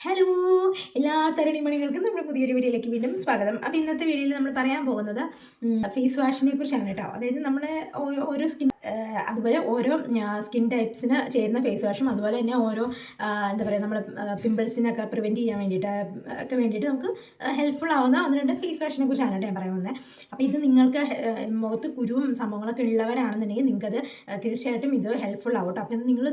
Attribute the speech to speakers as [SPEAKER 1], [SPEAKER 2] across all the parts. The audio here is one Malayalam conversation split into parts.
[SPEAKER 1] ഹലോ എല്ലാ തരണിമണികൾക്കും നമ്മുടെ പുതിയൊരു വീഡിയോയിലേക്ക് വീണ്ടും സ്വാഗതം. അപ്പോൾ ഇന്നത്തെ വീഡിയോയിൽ നമ്മൾ പറയാൻ പോകുന്നത് ഫേസ് വാഷിനെ കുറിച്ചാണ് കേട്ടോ. അതായത് നമ്മുടെ ഓരോ സ്കിൻ അതുപോലെ ഓരോ സ്കിൻ ടൈപ്സിന് ചേരുന്ന ഫേസ് വാഷും അതുപോലെ തന്നെ ഓരോ എന്താ പറയുക നമ്മൾ പിമ്പിൾസിനൊക്കെ പ്രിവെന്റ് ചെയ്യാൻ വേണ്ടിയിട്ട് ഒക്കെ വേണ്ടിയിട്ട് നമുക്ക് ഹെൽപ്ഫുൾ ആവുന്ന ഒന്ന് രണ്ട് ഫേസ് വാഷിനെ കുറിച്ചാണ് ഞാൻ പറയാൻ പോകുന്നത് അപ്പോൾ ഇത് നിങ്ങൾക്ക് മുഖത്ത് കുരുവും സംഭവങ്ങളൊക്കെ ഉള്ളവരാണെന്നുണ്ടെങ്കിൽ നിങ്ങൾക്കത് തീർച്ചയായിട്ടും ഇത് ഹെൽപ്ഫുൾ ആവും കേട്ടോ. അപ്പോൾ നിങ്ങൾ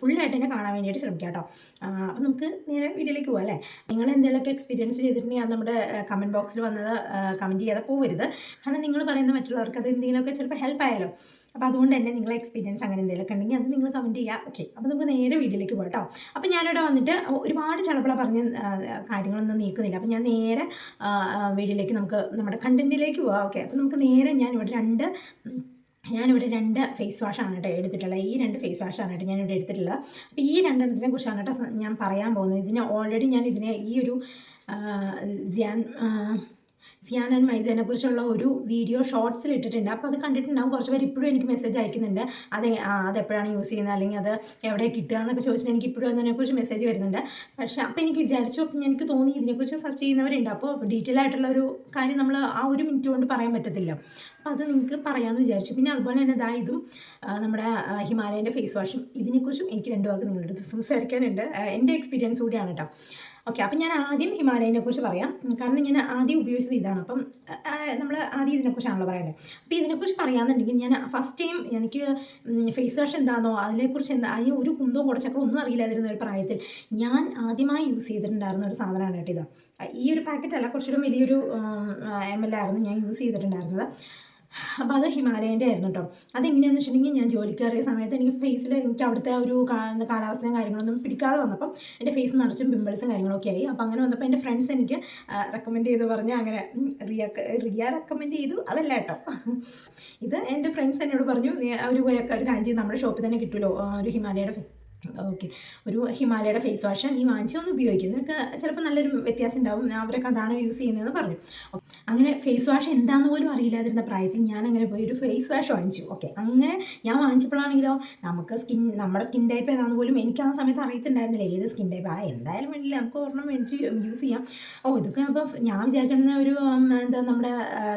[SPEAKER 1] ഫുള്ളായിട്ട് തന്നെ കാണാൻ വേണ്ടിയിട്ട് ശ്രമിക്കാം കേട്ടോ. അപ്പോൾ നമുക്ക് നേരെ വീഡിയോയിലേക്ക് പോകാം അല്ലേ? നിങ്ങൾ എന്തെങ്കിലുമൊക്കെ എക്സ്പീരിയൻസ് ചെയ്തിട്ടുണ്ടെങ്കിൽ നമ്മുടെ കമന്റ് ബോക്സിൽ വന്നത് കമന്റ് ചെയ്യാതെ പോകരുത് കാരണം നിങ്ങൾ പറയുന്ന മറ്റുള്ളവർക്ക് അത് എന്തെങ്കിലുമൊക്കെ ചിലപ്പോൾ ഹെൽപ്പ് ആയാലോ? അപ്പോൾ അതുകൊണ്ട് തന്നെ നിങ്ങളെ എക്സ്പീരിയൻസ് അങ്ങനെ എന്തെങ്കിലുമൊക്കെ ഉണ്ടെങ്കിൽ അത് നിങ്ങൾ കമന്റ് ചെയ്യുക ഓക്കെ അപ്പോൾ നമുക്ക് നേരെ വീഡിയോയിലേക്ക് പോകാം കേട്ടോ അപ്പോൾ ഞാനിവിടെ വന്നിട്ട് ഒരുപാട് ചളപ്പള പറഞ്ഞ കാര്യങ്ങളൊന്നും നീക്കുന്നില്ല. അപ്പോൾ ഞാൻ നേരെ വീഡിയോയിലേക്ക് നമുക്ക് നമ്മുടെ കണ്ടന്റിലേക്ക് പോകാം ഓക്കെ അപ്പോൾ നമുക്ക് നേരെ ഞാൻ ഇവിടെ രണ്ട് ഞാനിവിടെ രണ്ട് ഫേസ് വാഷാണ് കേട്ടോ എടുത്തിട്ടുള്ളത്. ഈ രണ്ട് ഫേസ് വാഷാണ് കേട്ടോ ഞാനിവിടെ എടുത്തിട്ടുള്ളത്. അപ്പോൾ ഈ രണ്ടെണ്ണത്തിനെ കുറിച്ചാണ് കേട്ടോ ഞാൻ പറയാൻ പോകുന്നത്. ഇതിനെ ഓൾറെഡി ഞാൻ ഇതിനെ ഈ ഒരു ധ്യാൻ സിയാൻ ആൻഡ് മൈസേനെ കുറിച്ചുള്ള ഒരു വീഡിയോ ഷോർട്സിൽ ഇട്ടിട്ടുണ്ട്. അപ്പോൾ അത് കണ്ടിട്ടുണ്ടാവും. കുറച്ച് പേര് ഇപ്പോഴും എനിക്ക് മെസ്സേജ് അയക്കുന്നുണ്ട്. അത് അതെപ്പോഴാണ് യൂസ് ചെയ്യുന്നത്? അല്ലെങ്കിൽ അത് എവിടെ കിട്ടുക എന്നൊക്കെ ചോദിച്ചിട്ട് എനിക്ക് ഇപ്പോഴും അതിനെക്കുറിച്ച് മെസ്സേജ് വരുന്നുണ്ട്. പക്ഷേ അപ്പോൾ എനിക്ക് വിചാരിച്ചു എനിക്ക് തോന്നി ഇതിനെക്കുറിച്ച് സെർച്ച് ചെയ്യുന്നവരുണ്ട്. അപ്പോൾ ഡീറ്റെയിൽ ആയിട്ടുള്ള ഒരു കാര്യം നമ്മൾ ആ ഒരു മിനിറ്റ് കൊണ്ട് പറയാൻ പറ്റത്തില്ല. അപ്പോൾ അത് നിങ്ങൾക്ക് പറയാമെന്ന് വിചാരിച്ചു. പിന്നെ അതുപോലെ തന്നെ ഇതാ ഇതും നമ്മുടെ ഹിമാലയന്റെ ഫേസ് വാഷും ഇതിനെക്കുറിച്ചും എനിക്ക് രണ്ടു വാക്ക് നിങ്ങളുടെ അടുത്ത് സംസാരിക്കാനുണ്ട്. എന്റെ എക്സ്പീരിയൻസ് കൂടിയാണ് കേട്ടോ ഓക്കെ അപ്പം ഞാൻ ആദ്യം ഹിമാലയനെ കുറിച്ച് പറയാം. കാരണം ഞാൻ ആദ്യം ഉപയോഗിച്ചത് ഇതാണ്. അപ്പം നമ്മൾ ആദ്യം ഇതിനെക്കുറിച്ചാണല്ലോ പറയേണ്ടത് അപ്പോൾ ഇതിനെക്കുറിച്ച് പറയാമെന്നുണ്ടെങ്കിൽ ഞാൻ ഫസ്റ്റ് ടൈം എനിക്ക് ഫേസ് വാഷ് എന്താണെന്നോ അതിനെക്കുറിച്ച് എന്താ അതിന് ഒരു കുന്തോ കുറച്ചൊക്കെ ഒന്നും അറിയില്ലാതിരുന്ന ഒരു പ്രായത്തിൽ ഞാൻ ആദ്യമായി യൂസ് ചെയ്തിട്ടുണ്ടായിരുന്ന ഒരു സാധനമാണ് കേട്ടോ ഇത്. ഈ ഒരു പാക്കറ്റ് അല്ല വലിയൊരു എം എൽ ആയിരുന്നു ഞാൻ യൂസ് ചെയ്തിട്ടുണ്ടായിരുന്നത്. അപ്പോൾ അത് ഹിമാലയന്റെ ആയിരുന്നു കേട്ടോ അതെങ്ങനെയാണെന്ന് വെച്ചിട്ടുണ്ടെങ്കിൽ ഞാൻ ജോലിക്ക് കയറിയ സമയത്ത് എനിക്ക് ഫേസിൽ എനിക്ക് അവിടുത്തെ ഒരു കാലാവസ്ഥയും കാര്യങ്ങളൊന്നും പിടിക്കാതെ വന്നപ്പം എന്റെ ഫേസ് നിറച്ചും പിമ്പിൾസും കാര്യങ്ങളൊക്കെ ആയി. അപ്പോൾ അങ്ങനെ വന്നപ്പോൾ എന്റെ ഫ്രണ്ട്സ് എനിക്ക് റെക്കമെൻഡ് ചെയ്ത് പറഞ്ഞ് അങ്ങനെ റിയ റിയ റെക്കമെൻഡ് ചെയ്തു. അതല്ല കേട്ടോ ഇത് എന്റെ ഫ്രണ്ട്സ് എന്നോട് പറഞ്ഞു "നീ ഒരു ഒരു ചെയ്ത് നമ്മുടെ ഷോപ്പിൽ തന്നെ കിട്ടുമല്ലോ ഒരു ഹിമാലയയുടെ ഓക്കെ ഒരു ഹിമാലയയുടെ ഫേസ് വാഷ് ഈ വാങ്ങിച്ച് ഒന്ന് ഉപയോഗിക്കും. നിനക്ക് ചിലപ്പോൾ നല്ലൊരു വ്യത്യാസം ഉണ്ടാവും. അവരൊക്കെ അതാണ് യൂസ് ചെയ്യുന്നതെന്ന് പറഞ്ഞു. അങ്ങനെ ഫേസ് വാഷ് എന്താണെന്ന് പോലും അറിയില്ലാതിരുന്ന പ്രായത്തിൽ ഞാൻ അങ്ങനെ പോയി ഒരു ഫേസ് വാഷ് വാങ്ങിച്ചു. ഓക്കെ അങ്ങനെ ഞാൻ വാങ്ങിച്ചപ്പോഴാണെങ്കിലോ നമുക്ക് സ്കിൻ നമ്മുടെ സ്കിൻ ടൈപ്പ് ഏതാണെന്ന് പോലും എനിക്ക് ആ സമയത്ത് അറിയത്തുണ്ടായിരുന്നില്ല ഏത് സ്കിൻ ടൈപ്പ് ആ എന്തായാലും വേണ്ടില്ല. നമുക്ക് ഒരെണ്ണം മേടിച്ച് യൂസ് ചെയ്യാം. ഓ ഇതൊക്കെ അപ്പോൾ ഞാൻ വിചാരിച്ചിരുന്ന ഒരു എന്താ നമ്മുടെ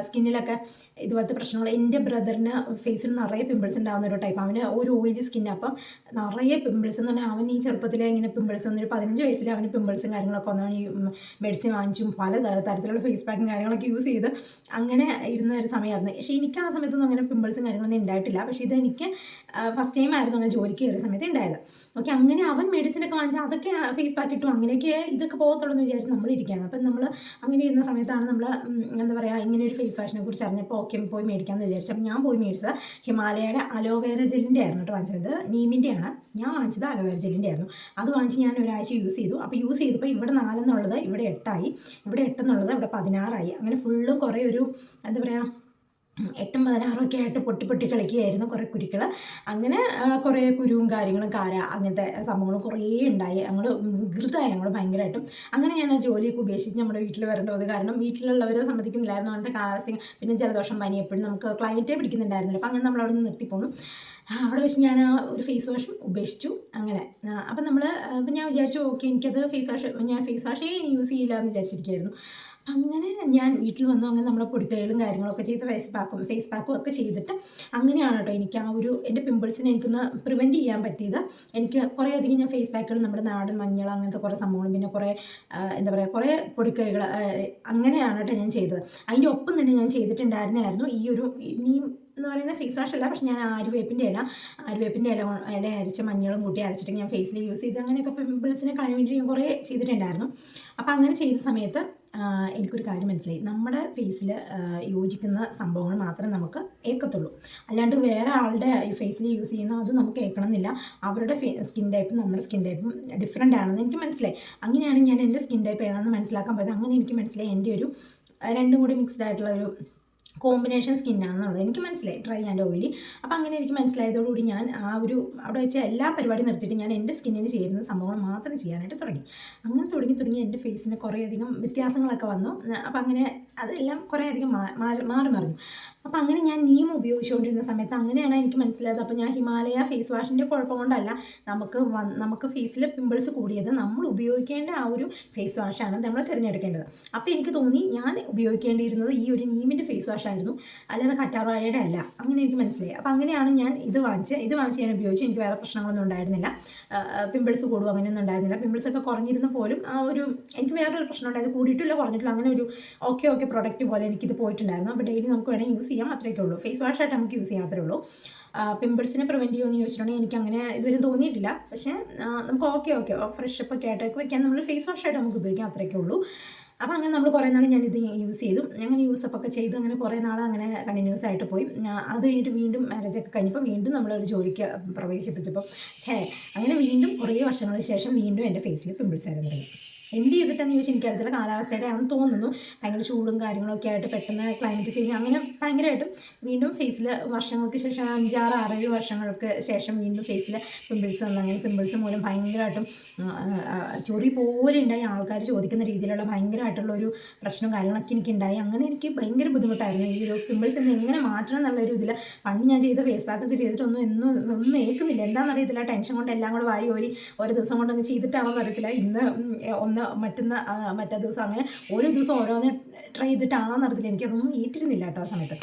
[SPEAKER 1] സ്കിന്നിലൊക്കെ ഇതുപോലത്തെ പ്രശ്നങ്ങൾ എന്റെ ബ്രദറിന് ഫേസിൽ നിറയെ പിമ്പിൾസ് ഉണ്ടാകുന്ന ഒരു ടൈപ്പ് അവന് ഒരു ഓയിലി സ്കിൻ അപ്പം നിറയെ പിമ്പിൾസ് എന്ന് പറഞ്ഞാൽ അവൻ ഈ ചെറുപ്പത്തിലെ ഇങ്ങനെ പിമ്പിൾസ് വന്നൊരു പതിനഞ്ച് വയസ്സിൽ അവന് പിമ്പിൾസും കാര്യങ്ങളൊക്കെ വന്നു ഈ മെഡിസിൻ വാങ്ങിച്ചും പല തരത്തിലുള്ള ഫേസ് പാക്കും കാര്യങ്ങളൊക്കെ യൂസ് ചെയ്ത് അങ്ങനെ ഇരുന്ന ഒരു സമയമായിരുന്നു പക്ഷേ എനിക്ക് ആ സമയത്തൊന്നും അങ്ങനെ പിമ്പിൾസും കാര്യങ്ങളൊന്നും ഉണ്ടായിട്ടില്ല പക്ഷേ ഇത് എനിക്ക് ഫസ്റ്റ് ടൈം ആയിരുന്നു അങ്ങനെ ജോലിക്ക് കയറിയ സമയത്ത് ഉണ്ടായത് ഓക്കെ അങ്ങനെ അവൻ മെഡിസിനൊക്കെ വാങ്ങിച്ചാൽ അതൊക്കെ ഫേസ് പാക്ക് ഇട്ടു അങ്ങനെയൊക്കെ ഇതൊക്കെ പോകത്തുള്ളൂ എന്ന് വിചാരിച്ച് നമ്മൾ ഇരിക്കുകയാണ് അപ്പം നമ്മൾ അങ്ങനെ ഇരുന്ന സമയത്താണ് നമ്മൾ എന്താ പറയുക ഇങ്ങനെ ഒരു ഫേസ് വാഷിനെ കുറിച്ച് അറിഞ്ഞപ്പോൾ ഓക്കെ പോയി മേടിക്കാമെന്ന് വിചാരിച്ചു. അപ്പം ഞാൻ പോയി മേടിച്ചത് ഹിമാലയയുടെ അലോവേര ജെല്ലിന്റെ ആയിരുന്നു കേട്ടോ വാങ്ങിച്ചത്. നീമിന്റെയാണ് ഞാൻ വാങ്ങിച്ചത് അലോവേര ജെല്ലിന്റെ ആയിരുന്നു അത് വാങ്ങിച്ച് ഞാൻ ഒരാഴ്ച യൂസ് ചെയ്തു. അപ്പോൾ യൂസ് ചെയ്തപ്പോൾ ഇവിടെ നാലെന്നുള്ളത് ഇവിടെ എട്ടായി. ഇവിടെ എട്ടെന്നുള്ളത് ഇവിടെ പതിനാറായി. അങ്ങനെ ഫുള്ള് കുറേ ഒരു എന്താ പറയുക എട്ടും പതിനാറും ഒക്കെ ആയിട്ട് പൊട്ടി പൊട്ടി കളിക്കുകയായിരുന്നു കുറേ കുരുക്കൾ അങ്ങനെ കുറേ കുരുവും കാര്യങ്ങളും കാര അങ്ങനത്തെ സംഭവങ്ങളും കുറേ ഉണ്ടായി. ഞങ്ങൾ വികൃതമായി ഞങ്ങൾ ഭയങ്കരമായിട്ടും അങ്ങനെ ഞാൻ ആ ജോലിയൊക്കെ ഉപേക്ഷിച്ച് നമ്മുടെ വീട്ടിൽ വരേണ്ട വന്നു കാരണം വീട്ടിലുള്ളവരെ സമ്മതിക്കുന്നില്ലായിരുന്നു അങ്ങനത്തെ കാലാവസ്ഥ പിന്നെ ജലദോഷം പനി എപ്പോഴും നമുക്ക് ക്ലൈമറ്റേ പിടിക്കുന്നുണ്ടായിരുന്നില്ല. അപ്പോൾ അങ്ങനെ നമ്മൾ അവിടെ നിന്ന് നിർത്തിപ്പോന്നു. അവിടെ വെച്ച് ഞാൻ ഒരു ഫേസ് വാഷ് ഉപേക്ഷിച്ചു. അങ്ങനെ. അപ്പം നമ്മൾ അപ്പം ഞാൻ വിചാരിച്ചു ഓക്കെ എനിക്കത് ഫേസ് വാഷ് ഞാൻ ഫേസ് വാഷേ യൂസ് ചെയ്യില്ല എന്ന് വിചാരിച്ചിരിക്കുകയായിരുന്നു അങ്ങനെ ഞാൻ വീട്ടിൽ വന്നു. അങ്ങനെ നമ്മളെ പൊടിക്കൈകളും കാര്യങ്ങളൊക്കെ ചെയ്ത് ഫേസ് പാക്കും ഫേസ് പാക്കും ഒക്കെ ചെയ്തിട്ട് അങ്ങനെയാണ് കേട്ടോ എനിക്ക് ആ ഒരു എന്റെ പിമ്പിൾസിനെ എനിക്കൊന്ന് പ്രിവെന്റ് ചെയ്യാൻ പറ്റിയത്. എനിക്ക് കുറേ അധികം ഞാൻ ഫേസ് പാക്കുകൾ നമ്മുടെ നാടൻ മഞ്ഞൾ അങ്ങനത്തെ കുറേ സംഭവങ്ങളും പിന്നെ കുറേ എന്താ പറയുക കുറേ പൊടിക്കൈകൾ അങ്ങനെയാണ് കേട്ടോ ഞാൻ ചെയ്തത്. അതിന്റെ ഒപ്പം തന്നെ ഞാൻ ചെയ്തിട്ടുണ്ടായിരുന്നായിരുന്നു ഈ ഒരു നീ എന്ന് പറയുന്ന ഫേസ് വാഷ് അല്ല പക്ഷെ ഞാൻ ആര്യവേപ്പിന്റെ ഇല ആര്യവേപ്പിന്റെ ഇല ഇല അരച്ച് മഞ്ഞളും കൂട്ടി അരച്ചിട്ട് ഞാൻ ഫേസിൽ യൂസ് ചെയ്ത് അങ്ങനെയൊക്കെ പിമ്പിൾസിനെ കളയാൻ വേണ്ടി ഞാൻ കുറേ ചെയ്തിട്ടുണ്ടായിരുന്നു. അപ്പോൾ അങ്ങനെ ചെയ്ത സമയത്ത് എനിക്കൊരു കാര്യം മനസ്സിലായി. നമ്മുടെ ഫേസിൽ യോജിക്കുന്ന സംഭവങ്ങൾ മാത്രമേ നമുക്ക് ഏക്കത്തുള്ളൂ അല്ലാണ്ട് വേറെ ആളുടെ ഫേസിൽ യൂസ് ചെയ്യുന്ന അത് നമുക്ക് ഏൽക്കണമെന്നില്ല. അവരുടെ സ്കിൻ ടൈപ്പും നമ്മുടെ സ്കിൻ ടൈപ്പും ഡിഫറെന്റ് ആണെന്ന് എനിക്ക് മനസ്സിലായി. അങ്ങനെയാണ് ഞാൻ എന്റെ സ്കിൻ ടൈപ്പ് ഏതാണെന്ന് മനസ്സിലാക്കാൻ പോയത്. അങ്ങനെ എനിക്ക് മനസ്സിലായി. എന്റെ ഒരു രണ്ടും കൂടി മിക്സ്ഡ് ആയിട്ടുള്ള ഒരു കോമ്പിനേഷൻ സ്കിന്നാണെന്നുള്ളത്. എനിക്ക് മനസ്സിലായി. ഡ്രൈ ആൻഡ് ഓയിലി അപ്പോൾ അങ്ങനെ എനിക്ക് മനസ്സിലായതോടുകൂടി ഞാൻ ആ ഒരു അവിടെ വെച്ച എല്ലാ പരിപാടിയും നിർത്തിയിട്ട് ഞാൻ എന്റെ സ്കിന്നിന് ചേരുന്ന സംഭവങ്ങൾ മാത്രം ചെയ്യാനായിട്ട് തുടങ്ങി. അങ്ങനെ തുടങ്ങി തുടങ്ങി എന്റെ ഫേസിന് കുറേയധികം വ്യത്യാസങ്ങളൊക്കെ വന്നു. അപ്പോൾ അങ്ങനെ അതെല്ലാം കുറേ അധികം മാറി മാറി മറിഞ്ഞു. അപ്പോൾ അങ്ങനെ ഞാൻ നീം ഉപയോഗിച്ചുകൊണ്ടിരുന്ന സമയത്ത് അങ്ങനെയാണ് എനിക്ക് മനസ്സിലായത്. അപ്പോൾ ഞാൻ ഹിമാലയ ഫേസ് വാഷിന്റെ കുഴപ്പം കൊണ്ടല്ല നമുക്ക് നമുക്ക് ഫേസിൽ പിമ്പിൾസ് കൂടിയത് നമ്മൾ ഉപയോഗിക്കേണ്ട ആ ഒരു ഫേസ് വാഷാണ് നമ്മൾ തിരഞ്ഞെടുക്കേണ്ടത്. അപ്പോൾ എനിക്ക് തോന്നി ഞാൻ ഉപയോഗിക്കേണ്ടിയിരുന്നത് ഈ ഒരു നീമിന്റെ ഫേസ് വാഷായിരുന്നു അല്ലാതെ കറ്റാർവാഴയുടെ അല്ല. അങ്ങനെ എനിക്ക് മനസ്സിലായി. അപ്പോൾ അങ്ങനെയാണ് ഞാൻ ഇത് വാങ്ങിച്ച് ഇത് വാങ്ങിച്ച് ഞാൻ ഉപയോഗിച്ചു. എനിക്ക് വേറെ പ്രശ്നങ്ങളൊന്നും ഉണ്ടായിരുന്നില്ല. പിമ്പിൾസ് കൂടും അങ്ങനെയൊന്നും ഉണ്ടായിരുന്നില്ല. പിമ്പിൾസ് ഒക്കെ കുറഞ്ഞിരുന്ന പോലും ആ ഒരു എനിക്ക് വേറൊരു പ്രശ്നം ഉണ്ടായത് കൂടിയിട്ടില്ല കുറഞ്ഞിട്ടില്ല. അങ്ങനെ ഒരു ഓക്കെ ഓക്കെ പ്രൊഡക്റ്റ് പോലെ എനിക്കിത് പോയിട്ടുണ്ടായിരുന്നു. അപ്പോൾ ഡെയിലി നമുക്ക് വേണമെങ്കിൽ യൂസ് ചെയ്യാം. അത്രയൊക്കെ ഉള്ളൂ. ഫേസ് വാഷായിട്ട് നമുക്ക് യൂസ് ചെയ്യാൻ അത്രേ ഉള്ളൂ പിമ്പിൾസിനെ പ്രിവെന്റ് ചെയ്യുമെന്ന് ചോദിച്ചിട്ടുണ്ടെങ്കിൽ എനിക്ക് അങ്ങനെ ഇതുവരെ തോന്നിയിട്ടില്ല. പക്ഷേ നമുക്ക് ഓക്കെ ഓക്കെ ഫ്രഷ് ഒക്കെ ആയിട്ടൊക്കെ വയ്ക്കാൻ നമ്മൾ ഫേസ് വാഷ് വാഷായിട്ട് നമുക്ക് ഉപയോഗിക്കാം. അത്രയൊക്കെ ഉള്ളൂ. അപ്പോൾ അങ്ങനെ നമ്മൾ കുറേ നാൾ ഞാനിത് യൂസ് ചെയ്തു. അങ്ങനെ യൂസ് അപ്പ് ഒക്കെ ചെയ്തു. അങ്ങനെ കുറേ നാൾ അങ്ങനെ കണ്ടിന്യൂസ് ആയിട്ട് പോയി. അത് കഴിഞ്ഞിട്ട് വീണ്ടും മാരേജ് ഒക്കെ കഴിഞ്ഞപ്പോൾ വീണ്ടും നമ്മളൊരു ജോലിക്ക് പ്രവേശിപ്പിച്ചപ്പോൾ ഛേ അങ്ങനെ വീണ്ടും കുറേ വർഷങ്ങൾക്ക് ശേഷം വീണ്ടും എന്റെ ഫേസിൽ പിമ്പിൾസ് വരാൻ എന്ത് ചെയ്തിട്ടെന്ന് ചോദിച്ചാൽ എനിക്കറിയത്തില്ല കാലാവസ്ഥയുടെ ആണെന്ന് തോന്നുന്നു. ഭയങ്കര ചൂടും കാര്യങ്ങളൊക്കെ ആയിട്ട് പെട്ടെന്ന് ക്ലൈമറ്റ് ചേഞ്ച് അങ്ങനെ ഭയങ്കരമായിട്ടും വീണ്ടും ഫേസിൽ വർഷങ്ങൾക്ക് ശേഷം അഞ്ചാറ് ആറേഴ് വർഷങ്ങൾക്ക് ശേഷം വീണ്ടും ഫേസിൽ പിമ്പിൾസ് വന്നു. അങ്ങനെ പിമ്പിൾസ് മൂലം ഭയങ്കരമായിട്ടും ചൊറി പോലെ ഉണ്ടായി. ആൾക്കാർ ചോദിക്കുന്ന രീതിയിലുള്ള ഭയങ്കരമായിട്ടുള്ള ഒരു പ്രശ്നവും കാര്യങ്ങളൊക്കെ എനിക്ക് ഉണ്ടായി അങ്ങനെ എനിക്ക് ഭയങ്കര ബുദ്ധിമുട്ടായിരുന്നു. ഈ ഒരു പിമ്പിൾസ് എന്ന് എങ്ങനെ മാറ്റണം എന്നുള്ളൊരു ഇതിൽ പണ്ട് ഞാൻ ചെയ്ത ഫേസ് പാക്ക് ഒക്കെ ചെയ്തിട്ടൊന്നും എന്നും ഒന്നും ഏൽക്കുന്നില്ല. എന്താണെന്നറിയത്തില്ല. ടെൻഷൻ കൊണ്ട് എല്ലാം കൂടെ വായി ഓരി ഓരോ ദിവസം കൊണ്ടൊന്നും ചെയ്തിട്ടാണോ എന്നറിയത്തില്ല ഇന്ന് ഉം, ഒന്ന് മറ്റന്ന മറ്റേ ദിവസം അങ്ങനെ ഓരോ ദിവസം ഓരോന്ന് ട്രൈ ചെയ്തിട്ടാണോ നടത്തില്ല എനിക്കതൊന്നും ഏറ്റിരുന്നില്ല കേട്ടോ ആ സമയത്ത്.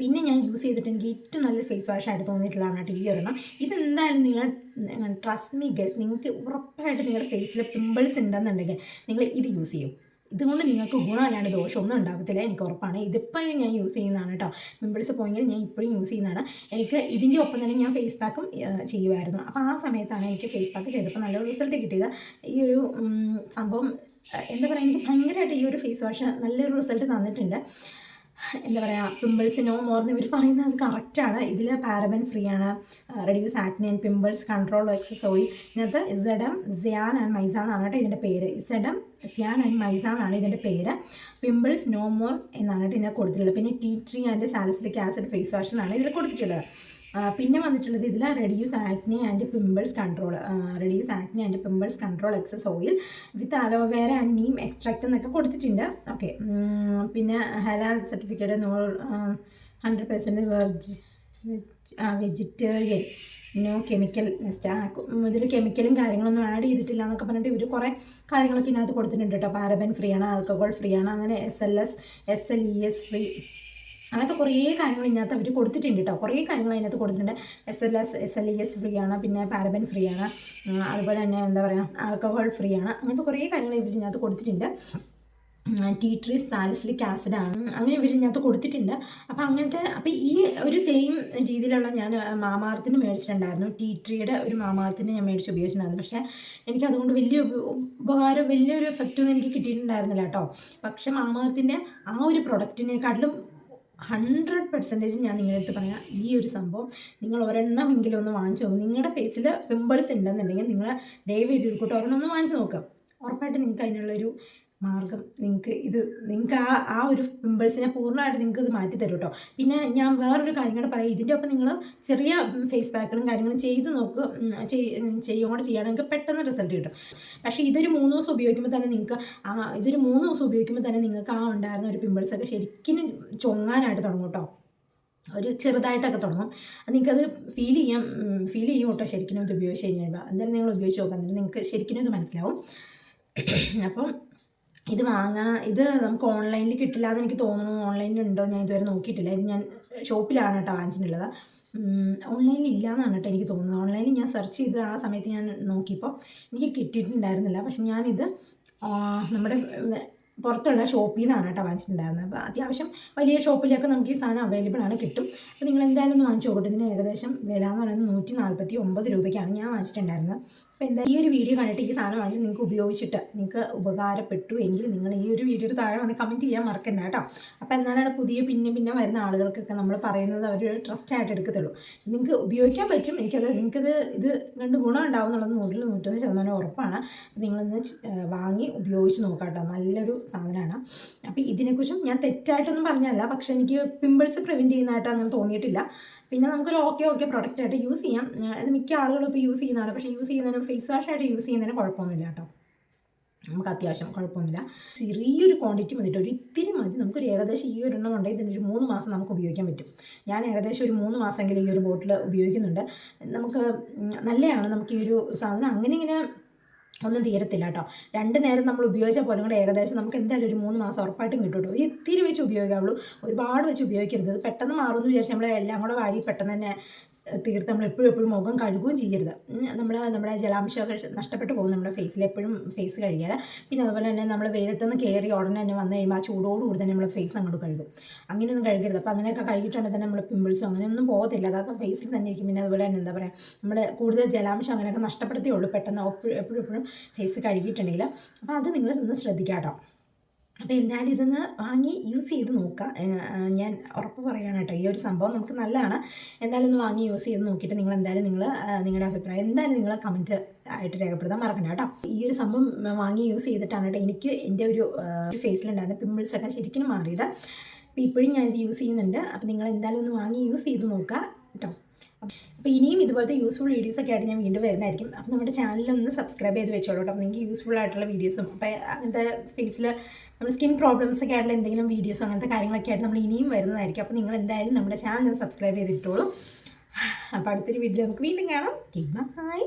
[SPEAKER 1] പിന്നെ ഞാൻ യൂസ് ചെയ്തിട്ട് എനിക്ക് ഏറ്റവും നല്ലൊരു ഫേസ് വാഷ് ആയിട്ട് തോന്നിയിട്ടുള്ളതാണ് കേട്ടോ ഈ ഒരെണ്ണം. ഇതെന്തായാലും നിങ്ങൾ ട്രസ്റ്റ് മീ ഗസ് നിങ്ങൾക്ക് ഉറപ്പായിട്ട് നിങ്ങളുടെ ഫേസിൽ പിമ്പിൾസ് ഉണ്ടെന്നുണ്ടെങ്കിൽ നിങ്ങൾ ഇത് യൂസ് ചെയ്യും. ഇതുകൊണ്ട് നിങ്ങൾക്ക് ഗുണമല്ലാണ്ട് ദോഷമൊന്നും ഉണ്ടാകത്തില്ല എനിക്ക് ഉറപ്പാണ്. ഇതിപ്പോഴും ഞാൻ യൂസ് ചെയ്യുന്നതാണ് കേട്ടോ പിമ്പിൾസ് പോയെങ്കിൽ ഞാൻ ഇപ്പോഴും യൂസ് ചെയ്യുന്നതാണ്. എനിക്ക് ഇതിന്റെ ഒപ്പം തന്നെ ഞാൻ ഫേസ് പാക്കും ചെയ്യുമായിരുന്നു അപ്പോൾ ആ സമയത്താണ് എനിക്ക് ഫേസ് പാക്ക് ചെയ്തപ്പോൾ നല്ലൊരു റിസൾട്ട് കിട്ടിയത്. ഈ ഒരു സംഭവം എന്താ പറയുക എനിക്ക് ഭയങ്കരമായിട്ട് ഈ ഒരു ഫേസ് വാഷ് നല്ലൊരു റിസൾട്ട് തന്നിട്ടുണ്ട്. എന്താ പറയുക പിമ്പിൾസ് നോ മോർ എന്ന് ഇവർ പറയുന്നത് അത് കറക്റ്റാണ് ഇതിൽ പാരബൻ ഫ്രീ ആണ്. Reduce acne and pimples control excess oil ഇതിനകത്ത് ഇസഡം സിയാൻ ആൻഡ് മൈസ എന്നാണ് കേട്ടോ ഇതിന്റെ പേര്. ഇസഡം സിയാൻ ആൻഡ് മൈസ എന്നാണ് ഇതിന്റെ പേര്. പിമ്പിൾസ് നോ മോർ എന്നാണ് കേട്ടോ ഇതിനെ കൊടുത്തിട്ടുള്ളത്. പിന്നെ tea tree and salicylic acid face wash എന്നാണ് ഇതിൽ കൊടുത്തിട്ടുള്ളത്. പിന്നെ വന്നിട്ടുള്ളത് ഇതിൽ reduce acne and pimples control reduce acne and pimples control excess oil with aloe vera and neem extract എന്നൊക്കെ കൊടുത്തിട്ടുണ്ട്. ഓക്കെ പിന്നെ halal certificate no hundred percent verge vegetarian no chemical ഇതിൽ കെമിക്കലും കാര്യങ്ങളൊന്നും ആഡ് ചെയ്തിട്ടില്ല എന്നൊക്കെ പറഞ്ഞിട്ട് ഇവർ കുറേ കാര്യങ്ങളൊക്കെ ഇതിനകത്ത് കൊടുത്തിട്ടുണ്ട് കേട്ടോ. പാരബൻ ഫ്രീ ആണ് ആൽക്കഹോൾ ഫ്രീ ആണ് അങ്ങനെ S L S S L E S free അങ്ങനത്തെ കുറേ കാര്യങ്ങൾ ഇതിനകത്ത് അവർ കൊടുത്തിട്ടുണ്ട് കേട്ടോ. കുറേ കാര്യങ്ങൾ അതിനകത്ത് കൊടുത്തിട്ടുണ്ട്. S L S S L E S free ആണ്. പിന്നെ പാരബൻ ഫ്രീ ആണ്. അതുപോലെ തന്നെ എന്താ പറയുക ആൽക്കഹോൾ ഫ്രീ ആണ്. അങ്ങനത്തെ കുറേ കാര്യങ്ങൾ ഇവർ ഇതിനകത്ത് കൊടുത്തിട്ടുണ്ട്. ടീ ട്രീ സാലിസിലിക് ആസിഡ് ആണ്. അങ്ങനെ ഇവർ ഇതിനകത്ത് കൊടുത്തിട്ടുണ്ട്. അപ്പോൾ അങ്ങനത്തെ അപ്പോൾ ഈ ഒരു സെയിം രീതിയിലുള്ള ഞാൻ മാമാർത്തിന് മേടിച്ചിട്ടുണ്ടായിരുന്നു. ടീ ട്രീയുടെ ഒരു മാമാർത്തിന് ഞാൻ മേടിച്ച് ഉപയോഗിച്ചിട്ടുണ്ടായിരുന്നു. പക്ഷേ എനിക്ക് അതുകൊണ്ട് വലിയ ഉപ- ഉപകാരം വലിയൊരു എഫക്റ്റ് ഒന്നും എനിക്ക് കിട്ടിയിട്ടുണ്ടായിരുന്നില്ല കേട്ടോ. പക്ഷേ മാമാർത്തിന്റെ ആ ഒരു പ്രൊഡക്റ്റിനെക്കാട്ടിലും ഹൺഡ്രഡ് പെർസെന്റേജ് ഞാൻ നിങ്ങളുടെ അടുത്ത് പറയാം. ഈ ഒരു സംഭവം നിങ്ങൾ ഒരെണ്ണമെങ്കിലും ഒന്ന് വാങ്ങിച്ചു നോക്കും. നിങ്ങളുടെ ഫേസിൽ പിമ്പിൾസ് ഉണ്ടെന്നുണ്ടെങ്കിൽ നിങ്ങൾ ദയവ് ചെയ്ത് കൂട്ടം ഒരെണ്ണം ഒന്ന് വാങ്ങിച്ചു നോക്കുക ഉറപ്പായിട്ട് നിങ്ങൾക്ക് അതിനുള്ളൊരു മാർഗം നിങ്ങൾക്ക് ഇത് നിങ്ങൾക്ക് ആ ആ ഒരു പിമ്പിൾസിനെ പൂർണമായിട്ട് നിങ്ങൾക്ക് ഇത് മാറ്റി തരും കേട്ടോ പിന്നെ ഞാൻ വേറൊരു കാര്യം കൂടെ പറയാം. ഇതിന്റെ ഒപ്പം നിങ്ങൾ ചെറിയ ഫേസ് പാക്കുകളും കാര്യങ്ങളും ചെയ്ത് നോക്കുക ചെയ്യും. കൂടെ ചെയ്യുകയാണെങ്കിൽ പെട്ടെന്ന് റിസൾട്ട് കിട്ടും. പക്ഷേ ഇതൊരു മൂന്ന് ദിവസം ഉപയോഗിക്കുമ്പോൾ തന്നെ നിങ്ങൾക്ക് ആ ഇതൊരു മൂന്ന് ദിവസം ഉപയോഗിക്കുമ്പോൾ തന്നെ നിങ്ങൾക്ക് ആ ഉണ്ടായിരുന്ന ഒരു പിമ്പിൾസൊക്കെ ശരിക്കും ചൊങ്ങാനായിട്ട് തുടങ്ങും കേട്ടോ ഒരു ചെറുതായിട്ടൊക്കെ തുടങ്ങും. നിങ്ങൾക്കത് ഫീൽ ചെയ്യാം ഫീൽ ചെയ്യും കേട്ടോ ശരിക്കും ഇത് ഉപയോഗിച്ച് കഴിഞ്ഞാൽ എന്തായാലും നിങ്ങൾ ഉപയോഗിച്ച് നോക്കാം. നിങ്ങൾക്ക് ശരിക്കും ഇത് മനസ്സിലാവും. അപ്പം ഇത് വാങ്ങാൻ ഇത് നമുക്ക് ഓൺലൈനിൽ കിട്ടില്ല എന്ന് എനിക്ക് തോന്നുന്നു. ഓൺലൈനിൽ ഉണ്ടോ ഞാൻ ഇതുവരെ നോക്കിയിട്ടില്ല. ഇത് ഞാൻ ഷോപ്പിലാണ് കേട്ടോ വാങ്ങിച്ചിട്ടുള്ളത്. ഓൺലൈനിൽ ഇല്ല എന്നാണ് കേട്ടോ എനിക്ക് തോന്നുന്നത്. ഓൺലൈനിൽ ഞാൻ സെർച്ച് ചെയ്ത് ആ സമയത്ത് ഞാൻ നോക്കിയപ്പോൾ എനിക്ക് കിട്ടിയിട്ടുണ്ടായിരുന്നില്ല. പക്ഷെ ഞാനിത് നമ്മുടെ പുറത്തുള്ള ഷോപ്പിൽ നിന്നാണ് കേട്ടോ വാങ്ങിച്ചിട്ടുണ്ടായിരുന്നത്. അപ്പോൾ അത്യാവശ്യം വലിയ ഷോപ്പിലൊക്കെ നമുക്ക് ഈ സാധനം അവൈലബിൾ ആണ് കിട്ടും. അപ്പോൾ നിങ്ങൾ എന്തായാലും ഒന്ന് വാങ്ങിച്ചു നോക്കട്ടെ. ഇതിന് ഏകദേശം വില എന്ന് പറയുന്നത് നൂറ്റി നാൽപ്പത്തി ഒമ്പത് രൂപയ്ക്കാണ് ഞാൻ വാങ്ങിച്ചിട്ടുണ്ടായിരുന്നത്. അപ്പോൾ എന്താ ഈ ഒരു വീഡിയോ കണ്ടിട്ട് ഈ സാധനം വാങ്ങിച്ച് നിങ്ങൾക്ക് ഉപയോഗിച്ചിട്ട് നിങ്ങൾക്ക് ഉപകാരപ്പെട്ടു എങ്കിൽ നിങ്ങൾ ഈ ഒരു വീഡിയോയുടെ താഴെ വന്ന് കമന്റ് ചെയ്യാൻ മറക്കണ്ട കേട്ടോ. അപ്പോൾ എന്നാലാണ് പുതിയ പിന്നെ പിന്നെ വരുന്ന ആളുകൾക്കൊക്കെ നമ്മൾ പറയുന്നത് അവർ ട്രസ്റ്റ് ആയിട്ട് എടുക്കത്തുള്ളൂ. നിങ്ങൾക്ക് ഉപയോഗിക്കാൻ പറ്റും. എനിക്കത് നിങ്ങൾക്കത് ഇത് രണ്ട് ഗുണം ഉണ്ടാവും എന്നുള്ളത് നൂറിൽ നൂറ്റൊന്ന് ശതമാനം ഉറപ്പാണ്. നിങ്ങളൊന്ന് വാങ്ങി ഉപയോഗിച്ച് നോക്കാം കേട്ടോ. നല്ലൊരു സാധനമാണ്. അപ്പോൾ ഇതിനെക്കുറിച്ചും ഞാൻ തെറ്റായിട്ടൊന്നും പറഞ്ഞല്ല പക്ഷേ എനിക്ക് പിമ്പിൾസ് പ്രിവെന്റ് ചെയ്യുന്നതായിട്ട് അങ്ങനെ തോന്നിയിട്ടില്ല. പിന്നെ നമുക്കൊരു ഓക്കെ ഓക്കെ പ്രൊഡക്റ്റ് ആയിട്ട് യൂസ് ചെയ്യാം. അത് മിക്ക ആളുകളും ഇപ്പോൾ യൂസ് ചെയ്യുന്നതാണ്. പക്ഷേ യൂസ് ചെയ്യുന്നതിനും ഫേസ് വാഷ് ആയിട്ട് യൂസ് ചെയ്യുന്നതിന് കുഴപ്പമൊന്നുമില്ല കേട്ടോ. നമുക്ക് അത്യാവശ്യം കുഴപ്പമൊന്നുമില്ല. ചെറിയൊരു ക്വാണ്ടിറ്റി മതിയിട്ട് ഒരു ഇത്തിരി മതി. നമുക്കൊരു ഏകദേശം ഈ ഒരു എണ്ണം ഉണ്ടെങ്കിൽ തന്നെ ഒരു മൂന്ന് മാസം നമുക്ക് ഉപയോഗിക്കാൻ പറ്റും. ഞാൻ ഏകദേശം ഒരു മൂന്ന് മാസമെങ്കിലും ഈ ഒരു ബോട്ടിൽ ഉപയോഗിക്കുന്നുണ്ട്. നമുക്ക് നല്ലതാണ്. നമുക്ക് ഈ ഒരു സാധനം അങ്ങനെ ഇങ്ങനെ ഒന്നും തീരത്തില്ല കേട്ടോ. രണ്ട് നേരം നമ്മൾ ഉപയോഗിച്ച പോലെ കൂടെ ഏകദേശം നമുക്ക് എന്തായാലും ഒരു മൂന്ന് മാസം ഉറപ്പായിട്ടും കിട്ടും കേട്ടോ. ഇത്തിരി വെച്ച് ഉപയോഗിക്കാവുള്ളൂ. ഒരുപാട് വെച്ച് ഉപയോഗിക്കരുത്. പെട്ടെന്ന് മാറുമെന്ന് വിചാരിച്ച് നമ്മൾ എല്ലാം കൂടെ വാരി പെട്ടെന്ന് തന്നെ തീർത്ത് നമ്മൾ എപ്പോഴും എപ്പോഴും മുഖം കഴുകുകയും ചെയ്യരുത്. നമ്മൾ നമ്മുടെ ജലാംശമൊക്കെ നഷ്ടപ്പെട്ടു പോകും നമ്മുടെ ഫേസിൽ എപ്പോഴും ഫേസ് കഴുകിയാൽ പിന്നെ അതുപോലെ തന്നെ നമ്മൾ വെയിലത്തുനിന്ന് കയറി ഉടനെ തന്നെ വന്നു കഴിയുമ്പോൾ ആ ചൂടോടുകൂടി തന്നെ നമ്മൾ ഫേസ് അങ്ങോട്ട് കഴുകും. അങ്ങനെയൊന്നും കഴുകരുത്. അപ്പോൾ അങ്ങനെയൊക്കെ കഴുകിയിട്ടുണ്ടെങ്കിൽ തന്നെ നമ്മൾ പിമ്പിൾസും അങ്ങനെയൊന്നും പോകത്തില്ല. അതൊക്കെ ഫേസിൽ തന്നെ ഇരിക്കും. പിന്നെ അതുപോലെ തന്നെ എന്താ പറയുക നമ്മുടെ കൂടുതൽ ജലാംശം അങ്ങനെയൊക്കെ നഷ്ടപ്പെടുത്തേ ഉള്ളൂ. പെട്ടെന്ന് എപ്പോഴും എപ്പോഴും ഫേസ് കഴുകിയിട്ടുണ്ടെങ്കിൽ അപ്പോൾ അത് നിങ്ങൾ ഒന്ന് ശ്രദ്ധിക്കാം കേട്ടോ അപ്പോൾ എന്തായാലും ഇതൊന്ന് വാങ്ങി യൂസ് ചെയ്ത് നോക്കുക ഏഹ് ഞാൻ ഉറപ്പ് പറയുകയാണ് കേട്ടോ ഈ ഒരു സംഭവം നമുക്ക് നല്ലതാണ്. എന്തായാലും ഒന്ന് വാങ്ങി യൂസ് ചെയ്ത് നോക്കിയിട്ട് നിങ്ങൾ എന്തായാലും നിങ്ങൾ നിങ്ങളുടെ അഭിപ്രായം എന്തായാലും നിങ്ങൾ കമന്റ് ആയിട്ട് രേഖപ്പെടുത്താൻ മറക്കണ്ട കേട്ടോ. ഈ ഒരു സംഭവം വാങ്ങി യൂസ് ചെയ്തിട്ടാണ് കേട്ടോ എനിക്ക് എന്റെ ഒരു ഫേസിലുണ്ടായിരുന്ന പിമ്പിൾസ് ഒക്കെ ശരിക്കും മാറിയത്. അപ്പോൾ ഇപ്പോഴും ഞാനിത് യൂസ് ചെയ്യുന്നുണ്ട്. അപ്പോൾ നിങ്ങൾ എന്തായാലും ഒന്ന് വാങ്ങി യൂസ് ചെയ്ത് നോക്കുക കേട്ടോ. അപ്പോൾ ഇനിയും ഇതുപോലത്തെ യൂസ്ഫുൾ വീഡിയോസ് ഒക്കെ ആയിട്ട് ഞാൻ വീണ്ടും വരുന്നതായിരിക്കും. അപ്പോൾ നമ്മുടെ ചാനലൊന്ന് സബ്സ്ക്രൈബ് ചെയ്ത് വെച്ചോളൂ കേട്ടോ. നിങ്ങൾക്ക് യൂസ്ഫുൾ ആയിട്ടുള്ള വീഡിയോസും അപ്പോൾ അങ്ങനത്തെ ഫേസിൽ നമ്മൾ സ്കിൻ പ്രോബ്ലംസ് ഒക്കെ ആയിട്ടുള്ള എന്തെങ്കിലും വീഡിയോസോ അങ്ങനത്തെ കാര്യങ്ങളൊക്കെ ആയിട്ട് നമ്മൾ ഇനിയും വരുന്നതായിരിക്കും. അപ്പോൾ നിങ്ങൾ എന്തായാലും നമ്മുടെ ചാനൽ സബ്സ്ക്രൈബ് ചെയ്തിട്ടോളൂ. അപ്പോൾ അടുത്തൊരു വീഡിയോ നമുക്ക് വീണ്ടും കാണാം. ബൈ